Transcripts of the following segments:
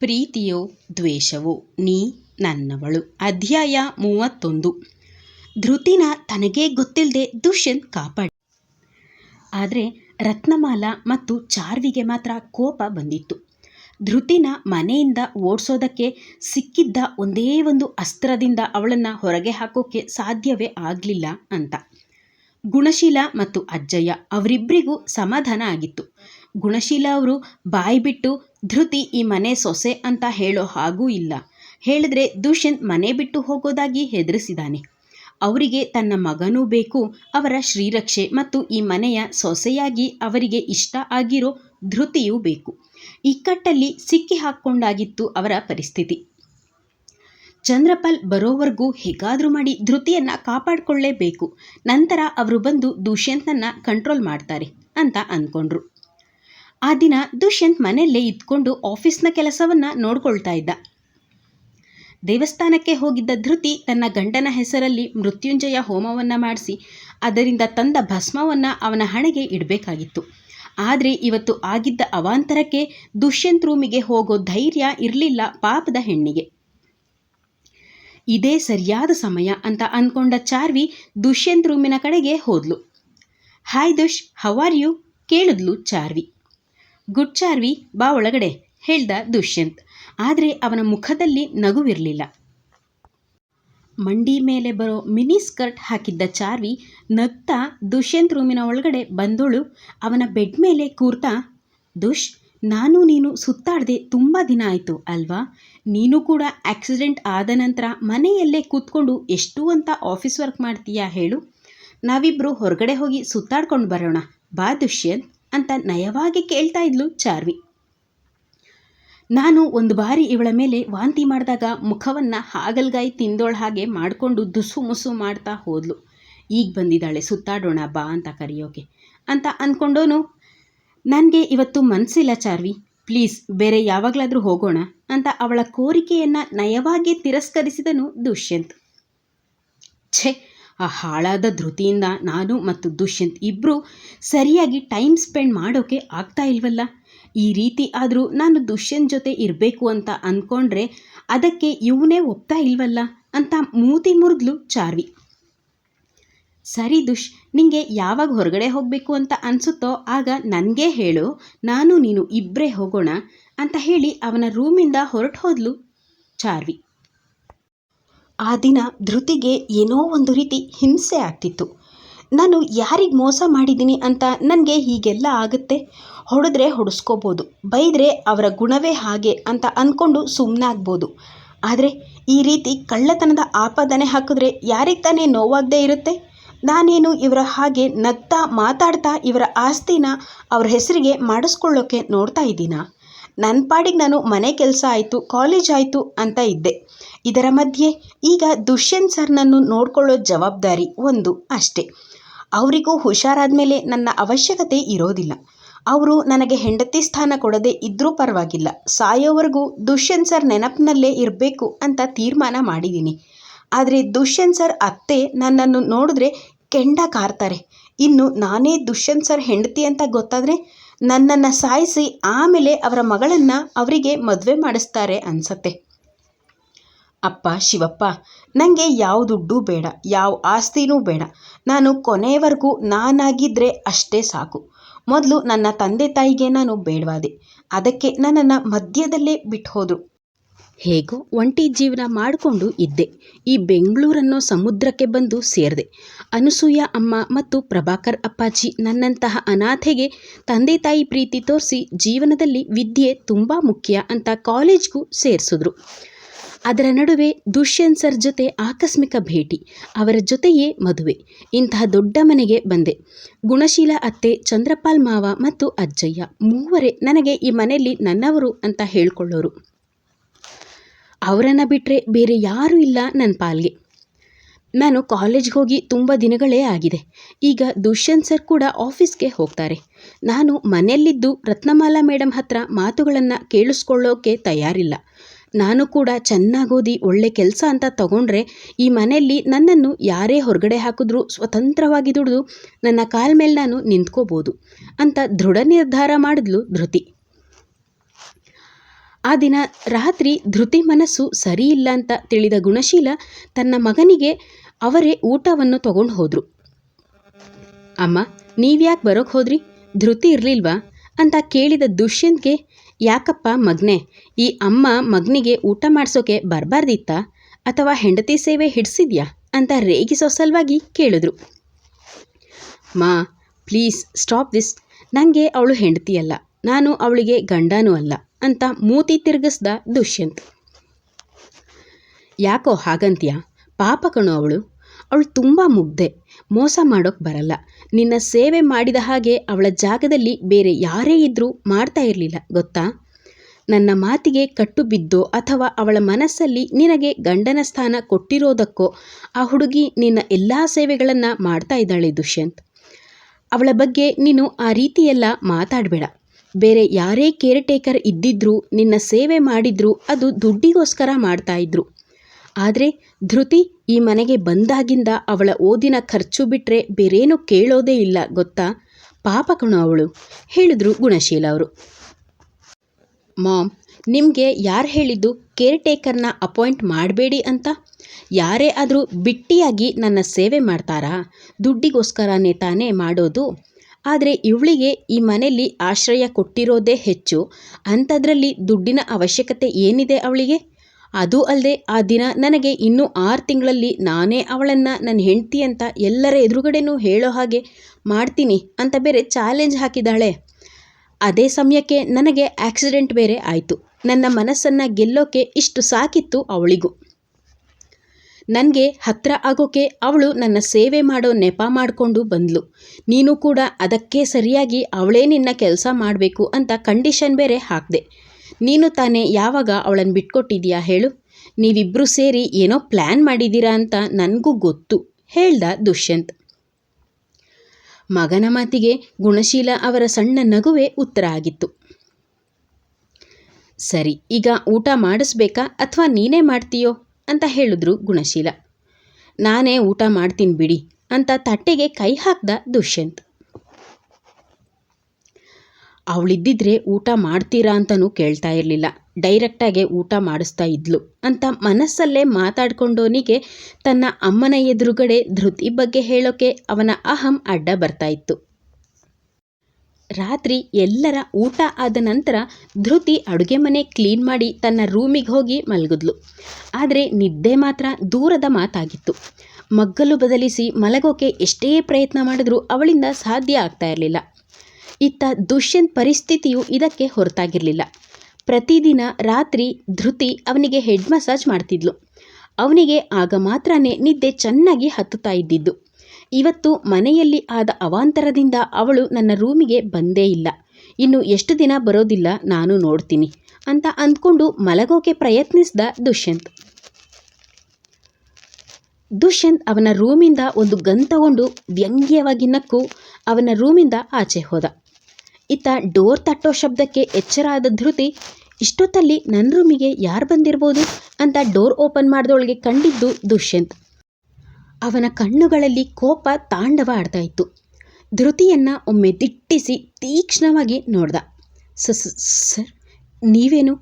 ಪ್ರೀತಿಯೋ ದ್ವೇಷವೋ ನೀ ನನ್ನವಳು. ಅಧ್ಯಾಯ ಮೂವತ್ತೊಂದು. ಧೃತಿನ ತನಗೇ ಗೊತ್ತಿಲ್ಲದೆ ದುಷ್ಯಂತ್ ಕಾಪಾಡಿ. ಆದರೆ ರತ್ನಮಾಲಾ ಮತ್ತು ಚಾರ್ವಿಗೆ ಮಾತ್ರ ಕೋಪ ಬಂದಿತ್ತು. ಧೃತಿನ ಮನೆಯಿಂದ ಓಡಿಸೋದಕ್ಕೆ ಸಿಕ್ಕಿದ್ದ ಒಂದೇ ಒಂದು ಅಸ್ತ್ರದಿಂದ ಅವಳನ್ನು ಹೊರಗೆ ಹಾಕೋಕ್ಕೆ ಸಾಧ್ಯವೇ ಆಗಲಿಲ್ಲ ಅಂತ. ಗುಣಶೀಲ ಮತ್ತು ಅಜ್ಜಯ್ಯ ಅವರಿಬ್ಬರಿಗೂ ಸಮಾಧಾನ ಆಗಿತ್ತು. ಗುಣಶೀಲ ಅವರು ಬಾಯಿ ಬಿಟ್ಟು ಧೃತಿ ಈ ಮನೆ ಸೊಸೆ ಅಂತ ಹೇಳೋ ಹಾಗೂ ಇಲ್ಲ. ಹೇಳಿದ್ರೆ ದುಷ್ಯಂತ್ ಮನೆ ಬಿಟ್ಟು ಹೋಗೋದಾಗಿ ಹೆದರಿಸಿದಾನೆ. ಅವರಿಗೆ ತನ್ನ ಮಗನೂ ಬೇಕು, ಅವರ ಶ್ರೀರಕ್ಷೆ ಮತ್ತು ಈ ಮನೆಯ ಸೊಸೆಯಾಗಿ ಅವರಿಗೆ ಇಷ್ಟ ಆಗಿರೋ ಧೃತಿಯೂ ಬೇಕು. ಇಕ್ಕಟ್ಟಲ್ಲಿ ಸಿಕ್ಕಿ ಹಾಕ್ಕೊಂಡಾಗಿತ್ತು ಅವರ ಪರಿಸ್ಥಿತಿ. ಚಂದ್ರಪಾಲ್ ಬರೋವರೆಗೂ ಹೇಗಾದರೂ ಮಾಡಿ ಧೃತಿಯನ್ನು ಕಾಪಾಡಿಕೊಳ್ಳೇಬೇಕು. ನಂತರ ಅವರು ಬಂದು ದುಷ್ಯಂತನನ್ನು ಕಂಟ್ರೋಲ್ ಮಾಡ್ತಾರೆ ಅಂತ ಅಂದ್ಕೊಂಡ್ರು. ಆ ದಿನ ದುಷ್ಯಂತ್ ಮನೆಯಲ್ಲೇ ಇದ್ಕೊಂಡು ಆಫೀಸ್ನ ಕೆಲಸವನ್ನು ನೋಡ್ಕೊಳ್ತಾ ಇದ್ದ. ದೇವಸ್ಥಾನಕ್ಕೆ ಹೋಗಿದ್ದ ಧೃತಿ ತನ್ನ ಗಂಡನ ಹೆಸರಲ್ಲಿ ಮೃತ್ಯುಂಜಯ ಹೋಮವನ್ನು ಮಾಡಿಸಿ, ಅದರಿಂದ ತಂದ ಭಸ್ಮವನ್ನು ಅವನ ಹಣೆಗೆ ಇಡಬೇಕಾಗಿತ್ತು. ಆದರೆ ಇವತ್ತು ಆಗಿದ್ದ ಅವಾಂತರಕ್ಕೆ ದುಷ್ಯಂತ್ ರೂಮಿಗೆ ಹೋಗೋ ಧೈರ್ಯ ಇರಲಿಲ್ಲ ಪಾಪದ ಹೆಣ್ಣಿಗೆ. ಇದೇ ಸರಿಯಾದ ಸಮಯ ಅಂತ ಅಂದ್ಕೊಂಡ ಚಾರ್ವಿ ದುಷ್ಯಂತ್ ರೂಮಿನ ಕಡೆಗೆ ಹೋದ್ಲು. Hi Dush how are you ಕೇಳಿದ್ಲು ಚಾರ್ವಿ. ಗುಡ್ ಚಾರ್ವಿ, ಬಾ ಒಳಗಡೆ, ಹೇಳ್ದ ದುಷ್ಯಂತ್. ಆದರೆ ಅವನ ಮುಖದಲ್ಲಿ ನಗುವಿರಲಿಲ್ಲ. ಮಂಡಿ ಮೇಲೆ ಬರೋ ಮಿನಿ ಸ್ಕರ್ಟ್ ಹಾಕಿದ್ದ ಚಾರ್ವಿ ನಗ್ತಾ ದುಷ್ಯಂತ್ ರೂಮಿನ ಒಳಗಡೆ ಬಂದೋಳು. ಅವನ ಬೆಡ್ ಮೇಲೆ ಕೂರ್ತಾ, ದುಷ್, ನಾನು ನೀನು ಸುತ್ತಾಡದೆ ತುಂಬ ದಿನ ಆಯಿತು ಅಲ್ವಾ? ನೀನು ಕೂಡ ಆಕ್ಸಿಡೆಂಟ್ ಆದ ನಂತರ ಮನೆಯಲ್ಲೇ ಕೂತ್ಕೊಂಡು ಎಷ್ಟು ಅಂತ ಆಫೀಸ್ ವರ್ಕ್ ಮಾಡ್ತೀಯಾ ಹೇಳು. ನಾವಿಬ್ಬರು ಹೊರಗಡೆ ಹೋಗಿ ಸುತ್ತಾಡ್ಕೊಂಡು ಬರೋಣ. ಬಾ ದುಷ್ಯಂತ್. ಅಂತ ನಯವಾಗಿ ಕೇಳ್ತಾ ಇದ್ಲು ಚಾರ್ವಿ. ನಾನು ಒಂದು ಬಾರಿ ಇವಳ ಮೇಲೆ ವಾಂತಿ ಮಾಡಿದಾಗ ಮುಖವನ್ನು ಹಾಗಲ್ಗಾಯಿ ತಿಂದೋಳ ಹಾಗೆ ಮಾಡಿಕೊಂಡು ದುಸು ಮುಸು ಮಾಡ್ತಾ ಹೋದ್ಲು. ಈಗ ಬಂದಿದ್ದಾಳೆ, ಸುತ್ತಾಡೋಣ ಬಾ ಅಂತ ಕರೆಯೋಕೆ ಅಂತ ಅಂದ್ಕೊಂಡೋನು ನನಗೆ ಇವತ್ತು ಮನಸ್ಸಿಲ್ಲ ಚಾರ್ವಿ. ಪ್ಲೀಸ್, ಬೇರೆ ಯಾವಾಗಲಾದರೂ ಹೋಗೋಣ ಅಂತ ಅವಳ ಕೋರಿಕೆಯನ್ನು ನಯವಾಗಿ ತಿರಸ್ಕರಿಸಿದನು ದುಷ್ಯಂತ್. ಛೇ ಆ ಹಾಳಾದ ಧೃತಿಯಿಂದ ನಾನು ಮತ್ತು ದುಷ್ಯಂತ್ ಇಬ್ಬರು ಸರಿಯಾಗಿ ಟೈಮ್ ಸ್ಪೆಂಡ್ ಮಾಡೋಕೆ ಆಗ್ತಾ ಇಲ್ವಲ್ಲ? ಈ ರೀತಿ ಆದರೂ ನಾನು ದುಷ್ಯಂತ್ ಜೊತೆ ಇರಬೇಕು ಅಂತ ಅಂದ್ಕೊಂಡ್ರೆ ಅದಕ್ಕೆ ಇವನೇ ಒಪ್ತಾ ಇಲ್ವಲ್ಲ? ಅಂತ ಮೂತಿ ಮುರಿದ್ಲು ಚಾರ್ವಿ. ಸರಿ ದುಷ್, ನಿಂಗೆ ಯಾವಾಗ ಹೊರಗಡೆ ಹೋಗಬೇಕು ಅಂತ ಅನಿಸುತ್ತೋ ಆಗ ನನಗೆ ಹೇಳು, ನಾನು ನೀನು ಇಬ್ಬರೇ ಹೋಗೋಣ ಅಂತ ಹೇಳಿ ಅವನ ರೂಮಿಂದ ಹೊರಟು ಹೋದ್ಲು ಚಾರ್ವಿ. ಆ ದಿನ ಧೃತಿಗೆ ಏನೋ ಒಂದು ರೀತಿ ಹಿಂಸೆ ಆಗ್ತಿತ್ತು. ನಾನು ಯಾರಿಗೆ ಮೋಸ ಮಾಡಿದ್ದೀನಿ ಅಂತ ನನಗೆ ಹೀಗೆಲ್ಲ ಆಗುತ್ತೆ? ಹೊಡೆದ್ರೆ ಹೊಡೆಸ್ಕೋಬೋದು, ಬೈದರೆ ಅವರ ಗುಣವೇ ಹಾಗೆ ಅಂತ ಅಂದ್ಕೊಂಡು ಸುಮ್ಮನಾಗ್ಬೋದು ಆದರೆ ಈ ರೀತಿ ಕಳ್ಳತನದ ಆಪಾದನೆ ಹಾಕಿದ್ರೆ ಯಾರಿಗೆ ತಾನೇ ನೋವಾಗದೇ ಇರುತ್ತೆ? ನಾನೇನು ಇವರ ಹಾಗೆ ನಗ್ತಾ ಮಾತಾಡ್ತಾ ಇವರ ಆಸ್ತಿನ ಅವ್ರ ಹೆಸರಿಗೆ ಮಾಡಿಸ್ಕೊಳ್ಳೋಕ್ಕೆ ನೋಡ್ತಾ ಇದ್ದೀನಾ? ನನ್ನ ಪಾಡಿಗೆ ನಾನು ಮನೆ ಕೆಲಸ ಆಯಿತು ಕಾಲೇಜ್ ಆಯಿತು ಅಂತ ಇದ್ದೆ. ಇದರ ಮಧ್ಯೆ ಈಗ ದುಷ್ಯಂತ್ ಸರ್ನನ್ನು ನೋಡ್ಕೊಳ್ಳೋ ಜವಾಬ್ದಾರಿ ಒಂದು ಅಷ್ಟೇ. ಅವರಿಗೂ ಹುಷಾರಾದ ಮೇಲೆ ನನ್ನ ಅವಶ್ಯಕತೆ ಇರೋದಿಲ್ಲ. ಅವರು ನನಗೆ ಹೆಂಡತಿ ಸ್ಥಾನ ಕೊಡದೆ ಇದ್ದರೂ ಪರವಾಗಿಲ್ಲ. ಸಾಯೋವರೆಗೂ ದುಷ್ಯಂತ್ ಸರ್ ನೆನಪಿನಲ್ಲೇ ಇರಬೇಕು ಅಂತ ತೀರ್ಮಾನ ಮಾಡಿದ್ದೀನಿ ಆದರೆ ದುಷ್ಯಂತ್ ಸರ್ ಅತ್ತೆ ನನ್ನನ್ನು ನೋಡಿದ್ರೆ ಕೆಂಡ ಕಾರ್ತಾರೆ. ಇನ್ನು ನಾನೇ ದುಷ್ಯಂತ್ ಸರ್ ಹೆಂಡತಿ ಅಂತ ಗೊತ್ತಾದರೆ ನನ್ನನ್ನು ಸಾಯಿಸಿ ಆಮೇಲೆ ಅವರ ಮಗಳನ್ನು ಅವರಿಗೆ ಮದುವೆ ಮಾಡಿಸ್ತಾರೆ ಅನ್ಸತ್ತೆ. ಅಪ್ಪ, ಶಿವಪ್ಪ ನನಗೆ ಯಾವ ದುಡ್ಡು ಬೇಡ, ಯಾವ ಆಸ್ತಿನೂ ಬೇಡ. ನಾನು ಕೊನೆಯವರೆಗೂ ನಾನಾಗಿದ್ದರೆ ಅಷ್ಟೇ ಸಾಕು. ಮೊದಲು ನನ್ನ ತಂದೆ ತಾಯಿಗೆ ನಾನು ಬೇಡವಾದೆ. ಅದಕ್ಕೆ ನನ್ನನ್ನು ಮಧ್ಯದಲ್ಲೇ ಬಿಟ್ಟು ಹೋದರು ಹೇಗೋ ಒಂಟಿ ಜೀವನ ಮಾಡಿಕೊಂಡು ಇದ್ದೆ. ಈ ಬೆಂಗಳೂರನ್ನು ಸಮುದ್ರಕ್ಕೆ ಬಂದು ಸೇರಿದೆ. ಅನಸೂಯ ಅಮ್ಮ ಮತ್ತು ಪ್ರಭಾಕರ್ ಅಪ್ಪಾಜಿ ನನ್ನಂತಹ ಅನಾಥೆಗೆ ತಂದೆ ತಾಯಿ ಪ್ರೀತಿ ತೋರಿಸಿ ಜೀವನದಲ್ಲಿ ವಿದ್ಯೆ ತುಂಬ ಮುಖ್ಯ ಅಂತ ಕಾಲೇಜ್ಗೂ ಸೇರಿಸಿದ್ರು. ಅದರ ನಡುವೆ ದುಷ್ಯಂತ್ ಸರ್ ಜೊತೆ ಆಕಸ್ಮಿಕ ಭೇಟಿ, ಅವರ ಜೊತೆಯೇ ಮದುವೆ. ಇಂತಹ ದೊಡ್ಡ ಮನೆಗೆ ಬಂದೆ. ಗುಣಶೀಲ ಅತ್ತೆ, ಚಂದ್ರಪಾಲ್ ಮಾವ ಮತ್ತು ಅಜ್ಜಯ್ಯ ಮೂವರೇ ನನಗೆ ಈ ಮನೆಯಲ್ಲಿ ನನ್ನವರು ಅಂತ ಹೇಳ್ಕೊಳ್ಳೋರು. ಅವರನ್ನು ಬಿಟ್ಟರೆ ಬೇರೆ ಯಾರೂ ಇಲ್ಲ ನನ್ನ ಪಾಲ್ಗೆ. ನಾನು ಕಾಲೇಜ್ಗೆ ಹೋಗಿ ತುಂಬ ದಿನಗಳೇ ಆಗಿದೆ. ಈಗ ದುಷ್ಯಂತ್ ಸರ್ ಕೂಡ ಆಫೀಸ್ಗೆ ಹೋಗ್ತಾರೆ. ನಾನು ಮನೆಯಲ್ಲಿದ್ದು ರತ್ನಮಾಲಾ ಮೇಡಮ್ ಹತ್ರ ಮಾತುಗಳನ್ನು ಕೇಳಿಸ್ಕೊಳ್ಳೋಕ್ಕೆ ತಯಾರಿಲ್ಲ. ನಾನು ಕೂಡ ಚೆನ್ನಾಗಿ ಓದಿ ಒಳ್ಳೆ ಕೆಲಸ ಅಂತ ತಗೊಂಡ್ರೆ ಈ ಮನೆಯಲ್ಲಿ ನನ್ನನ್ನು ಯಾರೇ ಹೊರಗಡೆ ಹಾಕಿದ್ರೂ ಸ್ವತಂತ್ರವಾಗಿ ದುಡಿದು ನನ್ನ ಕಾಲ ಮೇಲೆ ನಾನು ನಿಂತ್ಕೋಬೋದು ಅಂತ ದೃಢ ನಿರ್ಧಾರ ಮಾಡಿದ್ಲು ಧೃತಿ. ಆ ದಿನ ರಾತ್ರಿ ಧೃತಿ ಮನಸ್ಸು ಸರಿಯಿಲ್ಲ ಅಂತ ತಿಳಿದ ಗುಣಶೀಲ ತನ್ನ ಮಗನಿಗೆ ಅವರೇ ಊಟವನ್ನು ತಗೊಂಡು ಹೋದರು. ಅಮ್ಮ, ನೀವ್ಯಾಕೆ ಬರೋಕ್ಕೆ ಹೋದ್ರಿ? ಧೃತಿ ಇರಲಿಲ್ವಾ? ಅಂತ ಕೇಳಿದ ದುಷ್ಯಂತ್ಗೆ, ಯಾಕಪ್ಪ ಮಗ್ನೆ, ಈ ಅಮ್ಮ ಮಗನಿಗೆ ಊಟ ಮಾಡಿಸೋಕೆ ಬರಬಾರ್ದಿತ್ತಾ? ಅಥವಾ ಹೆಂಡತಿ ಸೇವೆ ಹಿಡಿಸಿದ್ಯಾ? ಅಂತ ರೇಗಿಸೋ ಸಲುವಾಗಿ ಕೇಳಿದ್ರು. ಮಾ, ಪ್ಲೀಸ್ ಸ್ಟಾಪ್ ದಿಸ್. ನನಗೆ ಅವಳು ಹೆಂಡತಿಯಲ್ಲ. ನಾನು ಅವಳಿಗೆ ಗಂಡನೂ ಅಲ್ಲ. ಅಂತ ಮೂತಿ ತಿರುಗಿಸ್ದ ದುಷ್ಯಂತ್. ಯಾಕೋ ಹಾಗಂತ್ಯ? ಪಾಪ ಕಣೋ ಅವಳು. ಅವಳು ತುಂಬ ಮುಗ್ಧೆ. ಮೋಸ ಮಾಡೋಕ್ಕೆ ಬರಲ್ಲ. ನಿನ್ನ ಸೇವೆ ಮಾಡಿದ ಹಾಗೆ ಅವಳ ಜಾಗದಲ್ಲಿ ಬೇರೆ ಯಾರೇ ಇದ್ದರೂ ಮಾಡ್ತಾ ಇರಲಿಲ್ಲ, ಗೊತ್ತಾ? ನನ್ನ ಮಾತಿಗೆ ಕಟ್ಟು ಬಿದ್ದೋ ಅಥವಾ ಅವಳ ಮನಸ್ಸಲ್ಲಿ ನಿನಗೆ ಗಂಡನ ಸ್ಥಾನ ಕೊಟ್ಟಿರೋದಕ್ಕೋ ಆ ಹುಡುಗಿ ನಿನ್ನ ಎಲ್ಲ ಸೇವೆಗಳನ್ನು ಮಾಡ್ತಾ ಇದ್ದಾಳೆ ದುಷ್ಯಂತ್. ಅವಳ ಬಗ್ಗೆ ನೀನು ಆ ರೀತಿಯೆಲ್ಲ ಮಾತಾಡಬೇಡ. ಬೇರೆ ಯಾರೇ ಕೇರ್ ಟೇಕರ್ ಇದ್ದಿದ್ರೂ, ನಿನ್ನ ಸೇವೆ ಮಾಡಿದ್ರು ಅದು ದುಡ್ಡಿಗೋಸ್ಕರ ಮಾಡ್ತಾ ಇದ್ರು. ಆದರೆ ಧೃತಿ ಈ ಮನೆಗೆ ಬಂದಾಗಿಂದ ಅವಳ ಓದಿನ ಖರ್ಚು ಬಿಟ್ಟರೆ ಬೇರೇನು ಕೇಳೋದೇ ಇಲ್ಲ ಗೊತ್ತಾ? ಪಾಪ ಅವಳು, ಹೇಳಿದ್ರು ಗುಣಶೀಲ ಅವರು. ಮಾಮ್, ನಿಮಗೆ ಯಾರು ಹೇಳಿದ್ದು ಕೇರ್ ಟೇಕರ್ನ ಅಪಾಯಿಂಟ್ ಮಾಡಬೇಡಿ ಅಂತ? ಯಾರೇ ಆದರೂ ಬಿಟ್ಟಿಯಾಗಿ ನನ್ನ ಸೇವೆ ಮಾಡ್ತಾರಾ? ದುಡ್ಡಿಗೋಸ್ಕರನೇ ತಾನೇ ಮಾಡೋದು? ಆದರೆ ಇವಳಿಗೆ ಈ ಮನೆಯಲ್ಲಿ ಆಶ್ರಯ ಕೊಟ್ಟಿರೋದೇ ಹೆಚ್ಚು. ಅಂಥದ್ರಲ್ಲಿ ದುಡ್ಡಿನ ಅವಶ್ಯಕತೆ ಏನಿದೆ ಅವಳಿಗೆ? ಅದು ಅಲ್ಲದೆ ಆ ದಿನ ನನಗೆ ಇನ್ನೂ ಆರು ತಿಂಗಳಲ್ಲಿ ನಾನೇ ಅವಳನ್ನು ನನ್ನ ಹೆಂಡತಿ ಅಂತ ಎಲ್ಲರ ಎದುರುಗಡೆನೂ ಹೇಳೋ ಹಾಗೆ ಮಾಡ್ತೀನಿ ಅಂತ ಬೇರೆ ಚಾಲೆಂಜ್ ಹಾಕಿದ್ದಾಳೆ ಅದೇ ಸಮಯಕ್ಕೆ ನನಗೆ ಆಕ್ಸಿಡೆಂಟ್ ಬೇರೆ ಆಯಿತು. ನನ್ನ ಮನಸ್ಸನ್ನು ಗೆಲ್ಲೋಕೆ ಇಷ್ಟು ಸಾಕಿತ್ತು ಅವಳಿಗೂ. ನನಗೆ ಹತ್ರ ಆಗೋಕೆ ಅವಳು ನನ್ನ ಸೇವೆ ಮಾಡೋ ನೆಪ ಮಾಡಿಕೊಂಡು ಬಂದ್ಲು. ನೀನು ಕೂಡ ಅದಕ್ಕೆ ಸರಿಯಾಗಿ ಅವಳೇ ನಿನ್ನ ಕೆಲಸ ಮಾಡಬೇಕು ಅಂತ ಕಂಡೀಷನ್ ಬೇರೆ ಹಾಕಿದೆ. ನೀನು ತಾನೇ ಯಾವಾಗ ಅವಳನ್ನು ಬಿಟ್ಕೊಟ್ಟಿದ್ಯಾ ಹೇಳು? ನೀವಿಬ್ಬರು ಸೇರಿ ಏನೋ ಪ್ಲ್ಯಾನ್ ಮಾಡಿದ್ದೀರಾ ಅಂತ ನನಗೂ ಗೊತ್ತು, ಹೇಳ್ದ ದುಷ್ಯಂತ್. ಮಗನ ಮಾತಿಗೆ ಗುಣಶೀಲ ಅವರ ಸಣ್ಣ ನಗುವೆ ಉತ್ತರ ಆಗಿತ್ತು. ಸರಿ, ಈಗ ಊಟ ಮಾಡಿಸ್ಬೇಕಾ ಅಥವಾ ನೀನೇ ಮಾಡ್ತೀಯೋ? ಅಂತ ಹೇಳಿದ್ರು ಗುಣಶೀಲ. ನಾನೇ ಊಟ ಮಾಡ್ತೀನಿ ಬಿಡಿ ಅಂತ ತಟ್ಟೆಗೆ ಕೈ ಹಾಕ್ದ ದುಷ್ಯಂತ್. ಅವಳಿದ್ದಿದ್ರೆ ಊಟ ಮಾಡ್ತೀರಾ ಅಂತಲೂ ಕೇಳ್ತಾ ಇರಲಿಲ್ಲ. ಡೈರೆಕ್ಟಾಗೆ ಊಟ ಮಾಡಿಸ್ತಾ ಇದ್ಲು ಅಂತ ಮನಸ್ಸಲ್ಲೇ ಮಾತಾಡ್ಕೊಂಡೋನಿಗೆ ತನ್ನ ಅಮ್ಮನ ಎದುರುಗಡೆ ಧೃತಿ ಬಗ್ಗೆ ಹೇಳೋಕೆ ಅವನ ಅಹಂ ಅಡ್ಡ ಬರ್ತಾ ಇತ್ತು. ರಾತ್ರಿ ಎಲ್ಲರ ಊಟ ಆದ ನಂತರ ಧೃತಿ ಅಡುಗೆ ಮನೆ ಕ್ಲೀನ್ ಮಾಡಿ ತನ್ನ ರೂಮಿಗೆ ಹೋಗಿ ಮಲಗಿದ್ಲು. ಆದರೆ ನಿದ್ದೆ ಮಾತ್ರ ದೂರದ ಮಾತಾಗಿತ್ತು. ಮಗ್ಗಲು ಬದಲಿಸಿ ಮಲಗೋಕೆ ಎಷ್ಟೇ ಪ್ರಯತ್ನ ಮಾಡಿದ್ರೂ ಅವಳಿಂದ ಸಾಧ್ಯ ಆಗ್ತಾ ಇರಲಿಲ್ಲ. ಇತ್ತ ದುಷ್ಯಂತ್ ಪರಿಸ್ಥಿತಿಯು ಇದಕ್ಕೆ ಹೊರತಾಗಿರಲಿಲ್ಲ. ಪ್ರತಿದಿನ ರಾತ್ರಿ ಧೃತಿ ಅವನಿಗೆ ಹೆಡ್ ಮಸಾಜ್ ಮಾಡ್ತಿದ್ಲು. ಅವನಿಗೆ ಆಗ ಮಾತ್ರನೇ ನಿದ್ದೆ ಚೆನ್ನಾಗಿ ಹತ್ತುತ್ತಾ ಇದ್ದಿದ್ದು. ಇವತ್ತು ಮನೆಯಲ್ಲಿ ಆದ ಅವಾಂತರದಿಂದ ಅವಳು ನನ್ನ ರೂಮಿಗೆ ಬಂದೇ ಇಲ್ಲ. ಇನ್ನು ಎಷ್ಟು ದಿನ ಬರೋದಿಲ್ಲ ನಾನು ನೋಡ್ತೀನಿ ಅಂತ ಅಂದ್ಕೊಂಡು ಮಲಗೋಕೆ ಪ್ರಯತ್ನಿಸಿದ ದುಷ್ಯಂತ್. ದುಷ್ಯಂತ್ ಅವನ ರೂಮಿಂದ ಒಂದು ಗನ್ ತಗೊಂಡು ವ್ಯಂಗ್ಯವಾಗಿ ನಕ್ಕು ಅವನ ರೂಮಿಂದ ಆಚೆ ಹೋದ. ಇತ್ತ ಡೋರ್ ತಟ್ಟೋ ಶಬ್ದಕ್ಕೆ ಎಚ್ಚರ ಆದ ಧೃತಿ, ಇಷ್ಟೊತ್ತಲ್ಲಿ ನನ್ನ ರೂಮಿಗೆ ಯಾರು ಬಂದಿರ್ಬೋದು? ಅಂತ ಡೋರ್ ಓಪನ್ ಮಾಡಿದೊಳಗೆ ಕಂಡಿದ್ದು ದುಷ್ಯಂತ್. ಅವನ ಕಣ್ಣುಗಳಲ್ಲಿ ಕೋಪ ತಾಂಡವ ಆಡ್ತಾ ಇತ್ತು. ಧೃತಿಯನ್ನು ಒಮ್ಮೆ ದಿಟ್ಟಿಸಿ ತೀಕ್ಷ್ಣವಾಗಿ ನೋಡ್ದ. ಸ ಸರ್, ನೀವೇನು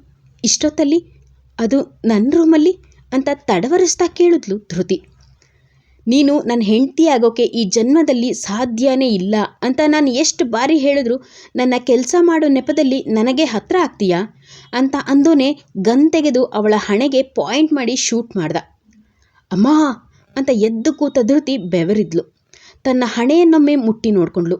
ಇಷ್ಟೊತ್ತಲ್ಲಿ ಅದು ನನ್ನ ರೂಮಲ್ಲಿ ಅಂತ ತಡವರಿಸ್ತಾ ಕೇಳಿದ್ಲು ಧೃತಿ. ನೀನು ನನ್ನ ಹೆಂಡತಿ ಆಗೋಕೆ ಈ ಜನ್ಮದಲ್ಲಿ ಸಾಧ್ಯನೇ ಇಲ್ಲ ಅಂತ ನಾನು ಎಷ್ಟು ಬಾರಿ ಹೇಳಿದ್ರು ನನ್ನ ಕೆಲಸ ಮಾಡೋ ನೆಪದಲ್ಲಿ ನನಗೆ ಹತ್ರ ಆಗ್ತೀಯಾ ಅಂತ ಅಂದೋನೆ ಗನ್ ತೆಗೆದು ಅವಳ ಹಣೆಗೆ ಪಾಯಿಂಟ್ ಮಾಡಿ ಶೂಟ್ ಮಾಡ್ದ. ಅಮ್ಮ ಅಂತ ಎದ್ದು ಕೂತ ಧೃತಿ ಬೆವರಿದ್ಲು. ತನ್ನ ಹಣೆಯನ್ನೊಮ್ಮೆ ಮುಟ್ಟಿ ನೋಡ್ಕೊಂಡ್ಳು.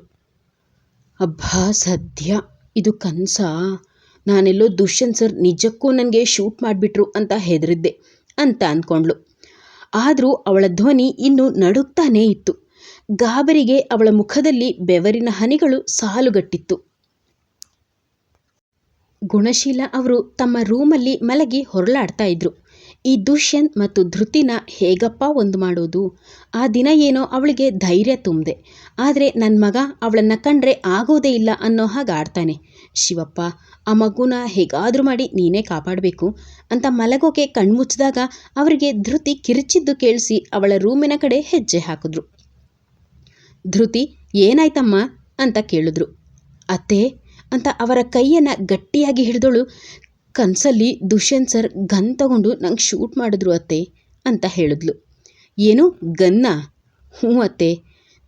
ಅಬ್ಬಾ, ಸದ್ಯ? ಇದು ಕನಸಾ? ನಾನೆಲ್ಲೋ ದುಷ್ಯಂತ್ ಸರ್ ನಿಜಕ್ಕೂ ನನಗೆ ಶೂಟ್ ಮಾಡಿಬಿಟ್ರು ಅಂತ ಹೆದರಿದ್ದೆ ಅಂತ ಅಂದ್ಕೊಂಡ್ಳು ಆದರೂ ಅವಳ ಧ್ವನಿ ಇನ್ನೂ ನಡುಗ್ತಾನೇ ಇತ್ತು. ಗಾಬರಿಗೆ ಅವಳ ಮುಖದಲ್ಲಿ ಬೆವರಿನ ಹನಿಗಳು ಸಾಲುಗಟ್ಟಿತ್ತು. ಗುಣಶೀಲ ಅವರು ತಮ್ಮ ರೂಮಲ್ಲಿ ಮಲಗಿ ಹೊರಳಾಡ್ತಾ ಇದ್ರು. ಈ ದುಷ್ಯಂತ್ ಮತ್ತು ಧೃತಿನ ಹೇಗಪ್ಪ ಒಂದು ಮಾಡೋದು? ಆ ದಿನ ಏನೋ ಅವಳಿಗೆ ಧೈರ್ಯ ತುಂಬಿದೆ. ಆದರೆ ನನ್ನ ಮಗ ಅವಳನ್ನು ಕಂಡ್ರೆ ಆಗೋದೇ ಇಲ್ಲ ಅನ್ನೋ ಹಾಗೆ ಆಡ್ತಾನೆ. ಶಿವಪ್ಪ, ಆ ಮಗುನ ಹೇಗಾದರೂ ಮಾಡಿ ನೀನೇ ಕಾಪಾಡಬೇಕು ಅಂತ ಮಲಗೋಕೆ ಕಣ್ಮುಚ್ಚಿದಾಗ ಅವರಿಗೆ ಧೃತಿ ಕಿರಿಚಿದ್ದು ಕೇಳಿಸಿ ಅವಳ ರೂಮಿನ ಕಡೆ ಹೆಜ್ಜೆ ಹಾಕಿದ್ರು. ಧೃತಿ, ಏನಾಯ್ತಮ್ಮ? ಅಂತ ಕೇಳಿದ್ರು. ಅತ್ತೆ, ಅಂತ ಅವರ ಕೈಯನ್ನು ಗಟ್ಟಿಯಾಗಿ ಹಿಡಿದಳು ಕನಸಲ್ಲಿ ದುಷ್ಯಂತ್ ಸರ್ ಗನ್ ತಗೊಂಡು ನಂಗೆ ಶೂಟ್ ಮಾಡಿದ್ರು ಅತ್ತೆ ಅಂತ ಹೇಳಿದ್ಲು. ಏನು? ಗನ್ನ? ಹ್ಞೂ ಅತ್ತೆ.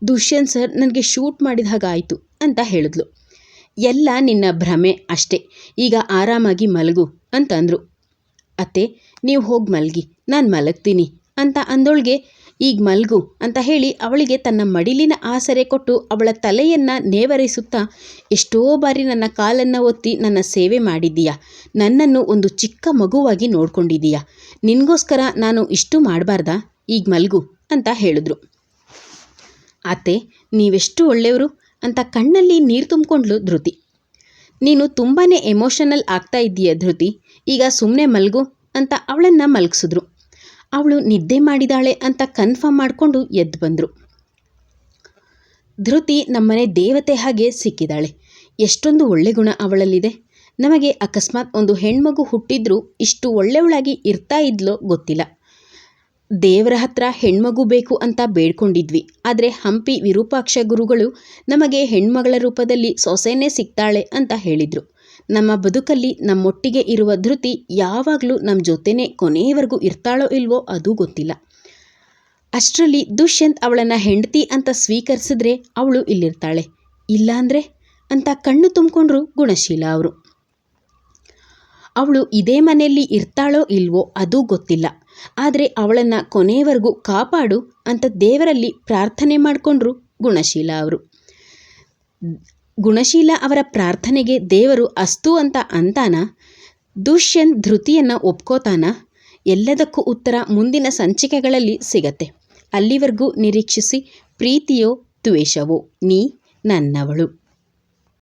ದುಷ್ಯಂತ್ ಸರ್ ನನಗೆ ಶೂಟ್ ಮಾಡಿದ ಹಾಗಾಯಿತು ಅಂತ ಹೇಳಿದ್ಲು. ಎಲ್ಲ ನಿನ್ನ ಭ್ರಮೆ ಅಷ್ಟೇ. ಈಗ ಆರಾಮಾಗಿ ಮಲಗು ಅಂತಂದರು ಅತ್ತೆ, ನೀವು ಹೋಗಿ ಮಲಗಿ. ನಾನು ಮಲಗ್ತೀನಿ ಅಂತ ಅಂದೋಳಿಗೆ ಈಗ ಮಲ್ಗು ಅಂತ ಹೇಳಿ ಅವಳಿಗೆ ತನ್ನ ಮಡಿಲಿನ ಆಸರೆ ಕೊಟ್ಟು ಅವಳ ತಲೆಯನ್ನು ನೇವರಿಸುತ್ತಾ, ಎಷ್ಟೋ ಬಾರಿ ನನ್ನ ಕಾಲನ್ನು ಒತ್ತಿ ನನ್ನ ಸೇವೆ ಮಾಡಿದ್ದೀಯಾ? ನನ್ನನ್ನು ಒಂದು ಚಿಕ್ಕ ಮಗುವಾಗಿ ನೋಡ್ಕೊಂಡಿದ್ದೀಯಾ? ನಿನಗೋಸ್ಕರ ನಾನು ಇಷ್ಟು ಮಾಡಬಾರ್ದಾ? ಈಗ ಮಲ್ಗು ಅಂತ ಹೇಳಿದ್ರು. ಆತೆ ನೀವೆಷ್ಟು ಒಳ್ಳೆಯವರು ಅಂತ ಕಣ್ಣಲ್ಲಿ ನೀರು ತುಂಬಿಕೊಂಡ್ಲು ಧೃತಿ. ನೀನು ತುಂಬಾ ಎಮೋಷನಲ್ ಆಗ್ತಾ ಇದ್ದೀಯ ಧೃತಿ? ಈಗ ಸುಮ್ಮನೆ ಮಲ್ಗು ಅಂತ ಅವಳನ್ನು ಮಲಗಿಸಿದ್ರು. ಅವಳು ನಿದ್ದೆ ಮಾಡಿದಾಳೆ ಅಂತ ಕನ್ಫರ್ಮ್ ಮಾಡಿಕೊಂಡು ಎದ್ದು ಬಂದರು. ಧೃತಿ ನಮ್ಮನೆ ದೇವತೆ ಹಾಗೆ ಸಿಕ್ಕಿದಾಳೆ. ಎಷ್ಟೊಂದು ಒಳ್ಳೆ ಗುಣ ಅವಳಲ್ಲಿದೆ. ನಮಗೆ ಅಕಸ್ಮಾತ್ ಒಂದು ಹೆಣ್ಮಗು ಹುಟ್ಟಿದ್ರೂ ಇಷ್ಟು ಒಳ್ಳೆಯವಳಾಗಿ ಇರ್ತಾ ಇದ್ಲೋ ಗೊತ್ತಿಲ್ಲ. ದೇವರ ಹತ್ರ ಹೆಣ್ಮಗು ಬೇಕು ಅಂತ ಬೇಡ್ಕೊಂಡಿದ್ವಿ. ಆದರೆ ಹಂಪಿ ವಿರೂಪಾಕ್ಷ ಗುರುಗಳು ನಮಗೆ ಹೆಣ್ಮಗಳ ರೂಪದಲ್ಲಿ ಸೊಸೆನೇ ಸಿಗ್ತಾಳೆ ಅಂತ ಹೇಳಿದರು. ನಮ್ಮ ಬದುಕಲ್ಲಿ ನಮ್ಮೊಟ್ಟಿಗೆ ಇರುವ ಧೃತಿ ಯಾವಾಗಲೂ ನಮ್ಮ ಜೊತೆನೇ ಕೊನೆಯವರೆಗೂ ಇರ್ತಾಳೋ ಇಲ್ವೋ ಅದು ಗೊತ್ತಿಲ್ಲ. ಅಷ್ಟರಲ್ಲಿ ದುಷ್ಯಂತ್ ಅವಳನ್ನು ಹೆಂಡತಿ ಅಂತ ಸ್ವೀಕರಿಸಿದ್ರೆ ಅವಳು ಇಲ್ಲಿರ್ತಾಳೆ. ಇಲ್ಲಾಂದರೆ ಅಂತ ಕಣ್ಣು ತುಂಬಿಕೊಂಡ್ರು ಗುಣಶೀಲ ಅವರು. ಅವಳು ಇದೇ ಮನೆಯಲ್ಲಿ ಇರ್ತಾಳೋ ಇಲ್ವೋ ಅದು ಗೊತ್ತಿಲ್ಲ. ಆದರೆ ಅವಳನ್ನು ಕೊನೆಯವರೆಗೂ ಕಾಪಾಡು ಅಂತ ದೇವರಲ್ಲಿ ಪ್ರಾರ್ಥನೆ ಮಾಡಿಕೊಂಡ್ರು ಗುಣಶೀಲ ಅವರು. ಗುಣಶೀಲ ಅವರ ಪ್ರಾರ್ಥನೆಗೆ ದೇವರು ಅಸ್ತು ಅಂತ ಅಂತಾನ? ದುಷ್ಯಂತ್ ಧೃತಿಯನ್ನು ಒಪ್ಕೋತಾನ? ಎಲ್ಲದಕ್ಕೂ ಉತ್ತರ ಮುಂದಿನ ಸಂಚಿಕೆಗಳಲ್ಲಿ ಸಿಗತ್ತೆ. ಅಲ್ಲಿವರೆಗೂ ನಿರೀಕ್ಷಿಸಿ, ಪ್ರೀತಿಯೋ ದ್ವೇಷವೋ, ನೀ ನನ್ನವಳು.